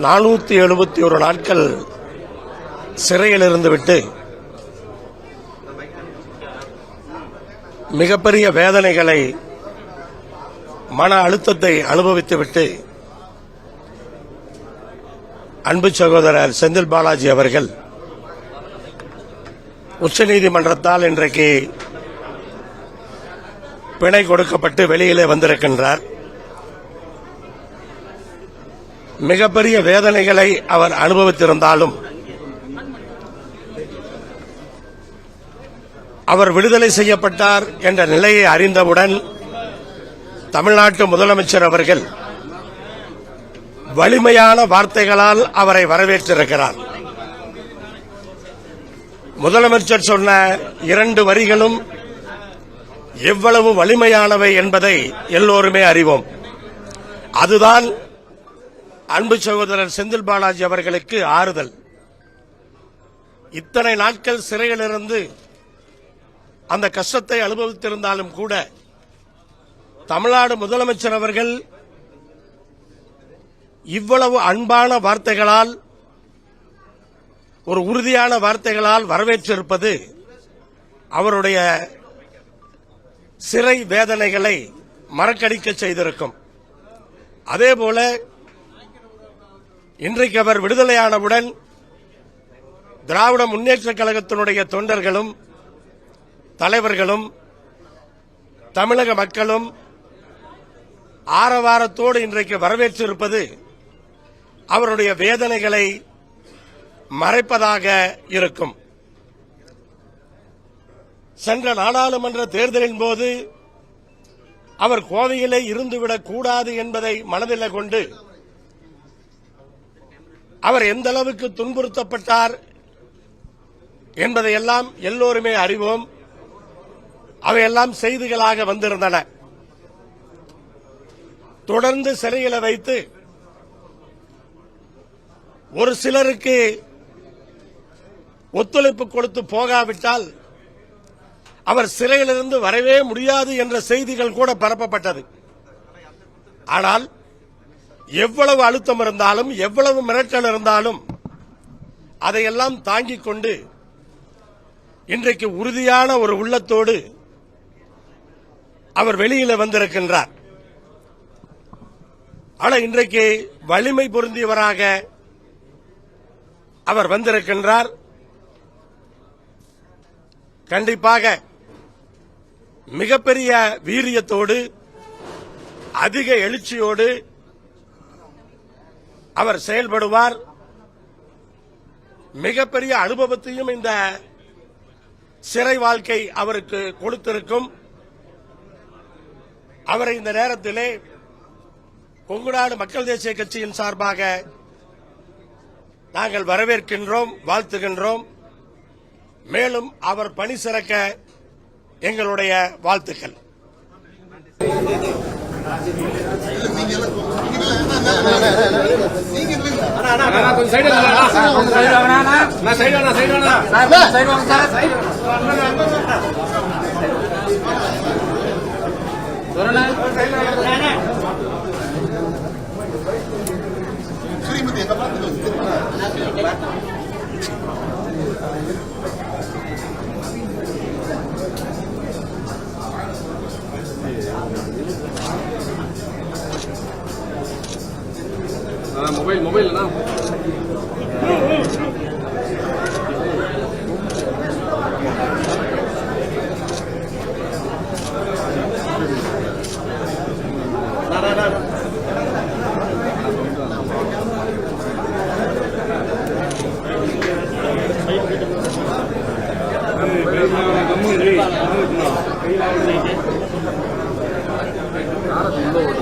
நானூற்றி எழுபத்தி ஒரு நாட்கள் சிறையில் இருந்துவிட்டு மிகப்பெரிய வேதனைகளை மன அழுத்தத்தை அனுபவித்துவிட்டு அன்பு சகோதரர் செந்தில் பாலாஜி அவர்கள் உச்சநீதிமன்றத்தால் இன்றைக்கு பிணை கொடுக்கப்பட்டு வெளியிலே வந்திருக்கின்றார். மிகப்பெரிய வேதனைகளை அவர் அனுபவித்திருந்தாலும் அவர் விடுதலை செய்யப்பட்டார் என்ற நிலையை அறிந்தவுடன் தமிழ்நாட்டு முதலமைச்சர் அவர்கள் வலிமையான வார்த்தைகளால் அவரை வரவேற்றிருக்கிறார். முதலமைச்சர் சொன்ன இரண்டு வரிகளும் எவ்வளவு வலிமையானவை என்பதை எல்லோருமே அறிவோம். அதுதான் அன்பு சகோதரர் செந்தில் பாலாஜி அவர்களுக்கு ஆறுதல். இத்தனை நாட்கள் சிறையிலிருந்து அந்த கஷ்டத்தை அனுபவித்திருந்தாலும் கூட தமிழ்நாடு முதலமைச்சர் அவர்கள் இவ்வளவு அன்பான வார்த்தைகளால் ஒரு உறுதியான வார்த்தைகளால் வரவேற்றிருப்பது அவருடைய சிறை வேதனைகளை மறக்கடிக்க செய்திருக்கும். அதேபோல இன்றைக்கு அவர் விடுதலையானவுடன் திராவிட முன்னேற்ற கழகத்தினுடைய தொண்டர்களும் தலைவர்களும் தமிழக மக்களும் ஆரவாரத்தோடு இன்றைக்கு வரவேற்றிருப்பது அவருடைய வேதனைகளை மறைப்பதாக இருக்கும். சென்ற நாடாளுமன்ற தேர்தலின் போது அவர் கோவையிலே இருந்துவிடக் கூடாது என்பதை மனதில் கொண்டு அவர் எந்த அளவுக்கு துன்புறுத்தப்பட்டார் என்பதையெல்லாம் எல்லோருமே அறிவோம். அவையெல்லாம் செய்திகளாக வந்திருந்தன. தொடர்ந்து சிறையில வைத்து ஒரு சிலருக்கு ஒத்துழைப்பு கொடுத்து போகாவிட்டால் அவர் சிறையிலிருந்து வரவே முடியாது என்ற செய்திகள் கூட பரப்பப்பட்டது. ஆனால் எவ்வளவு அழுத்தம் இருந்தாலும் எவ்வளவு மிரட்டல் இருந்தாலும் அதையெல்லாம் தாங்கிக் கொண்டு இன்றைக்கு உறுதியான ஒரு உள்ளத்தோடு அவர் வெளியில வந்திருக்கின்றார். ஆனா இன்றைக்கு வலிமை பொருந்தியவராக அவர் வந்திருக்கின்றார். கண்டிப்பாக மிகப்பெரிய வீரியத்தோடு அதிக எழுச்சியோடு அவர் செயல்படுவார். மிகப்பெரிய அனுபவத்தையும் இந்த சிறை வாழ்க்கை அவருக்கு கொடுத்திருக்கும். அவரை இந்த நேரத்திலே கொங்குநாடு மக்கள் தேசிய கட்சியின் சார்பாக நாங்கள் வரவேற்கின்றோம் வாழ்த்துகின்றோம். மேலும் அவர் பணி சிறக்க எங்களுடைய வாழ்த்துக்கள். சைடு சைடு வேணா நான் சைடு